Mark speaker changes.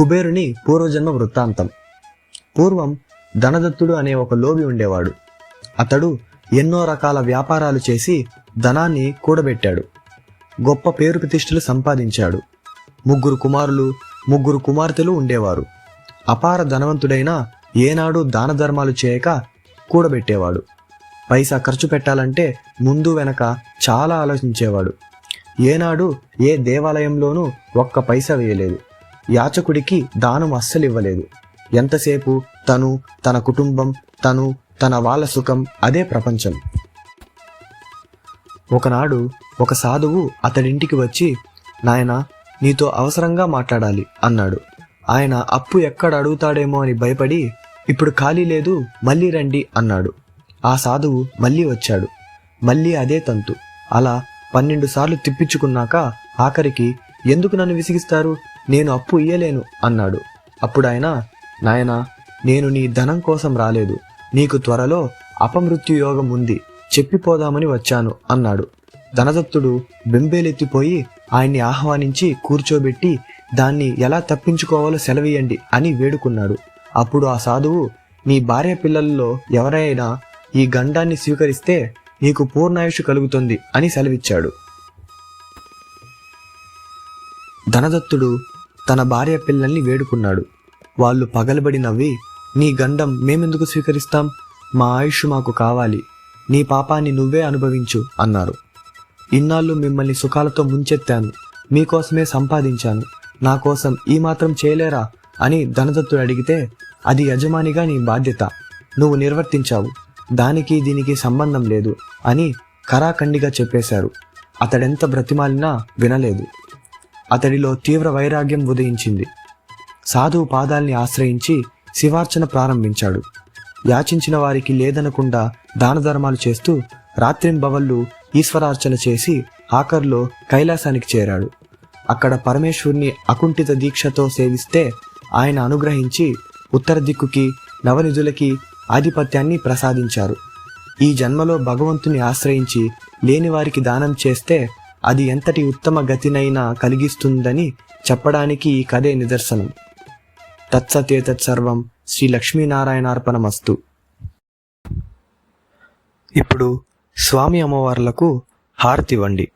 Speaker 1: కుబేరుని పూర్వజన్మ వృత్తాంతం. పూర్వం ధనదత్తుడు అనే ఒక లోబి ఉండేవాడు. అతడు ఎన్నో రకాల వ్యాపారాలు చేసి ధనాన్ని కూడబెట్టాడు. గొప్ప పేరు ప్రతిష్టలు సంపాదించాడు. ముగ్గురు కుమారులు ముగ్గురు కుమార్తెలు ఉండేవారు. అపార ధనవంతుడైన ఏనాడు దాన ధర్మాలు చేయక కూడబెట్టేవాడు. పైసా ఖర్చు పెట్టాలంటే ముందు వెనక చాలా ఆలోచించేవాడు. ఏనాడు ఏ దేవాలయంలోనూ ఒక్క పైసా వేయలేదు. యాచకుడికి దానం అస్సలు ఇవ్వలేదు ఎంతసేపు? తను తన కుటుంబం తను తన వాళ్ళ సుఖం అదే ప్రపంచం. ఒకనాడు ఒక సాధువు అతడింటికి వచ్చి నాయన నీతో అవసరంగా మాట్లాడాలి అన్నాడు. ఆయన అప్పు ఎక్కడ అడుగుతాడేమో అని భయపడి ఇప్పుడు ఖాళీ లేదు మళ్ళీ రండి అన్నాడు. ఆ సాధువు మళ్ళీ వచ్చాడు. మళ్ళీ అదే తంతు. అలా పన్నెండు సార్లు తిప్పించుకున్నాక ఆఖరికి ఎందుకు నన్ను విసిగిస్తారు? నేను అప్పు ఇయ్యలేను అన్నాడు. అప్పుడు ఆయన నాయనా నేను నీ ధనం కోసం రాలేదు. నీకు త్వరలో అపమృత్యుయోగం ఉంది. చెప్పిపోదామని వచ్చాను అన్నాడు. ధనదత్తుడు బెంబేలెత్తిపోయి ఆయన్ని ఆహ్వానించి కూర్చోబెట్టి దాన్ని ఎలా తప్పించుకోవాలో సెలవీయండి అని వేడుకున్నాడు. అప్పుడు ఆ సాధువు నీ భార్య పిల్లల్లో ఎవరైనా ఈ గండాన్ని స్వీకరిస్తే నీకు పూర్ణాయుషు కలుగుతుంది అని సెలవిచ్చాడు. ధనదత్తుడు తన భార్య పిల్లల్ని వేడుకున్నాడు. వాళ్ళు పగలబడి నవ్వి నీ గండం మేమెందుకు స్వీకరిస్తాం? మా ఆయుష్ మాకు కావాలి. నీ పాపాన్ని నువ్వే అనుభవించు అన్నారు. ఇన్నాళ్ళు మిమ్మల్ని సుఖాలతో ముంచెత్తాను. మీకోసమే సంపాదించాను. నా కోసం ఈ మాత్రం చేయలేరా? అని ధనదత్తుడు అడిగితే అది యజమానిగా నీ బాధ్యత. నువ్వు నిర్వర్తించావు. దానికి దీనికి సంబంధం లేదు అని కరాఖండిగా చెప్పేశారు. అతడెంత బ్రతిమాలినా వినలేదు. అతడిలో తీవ్ర వైరాగ్యం ఉదయించింది. సాధువు పాదాల్ని ఆశ్రయించి శివార్చన ప్రారంభించాడు. యాచించిన వారికి లేదనకుండా దాన ధర్మాలు చేస్తూ రాత్రింబవళ్ళు ఈశ్వరార్చన చేసి ఆఖర్లో కైలాసానికి చేరాడు. అక్కడ పరమేశ్వరుని అకుంఠిత దీక్షతో సేవిస్తే ఆయన అనుగ్రహించి ఉత్తర దిక్కుకి నవనిధులకి ఆధిపత్యాన్ని ప్రసాదించారు. ఈ జన్మలో భగవంతుని ఆశ్రయించి లేనివారికి దానం చేస్తే అది ఎంతటి ఉత్తమ గతినైనా కలిగిస్తుందని చెప్పడానికి ఈ కథే నిదర్శనం. తత్సతేతత్సర్వం శ్రీ లక్ష్మీనారాయణార్పణమస్తు. ఇప్పుడు స్వామి అమ్మవార్లకు హారతివ్వండి.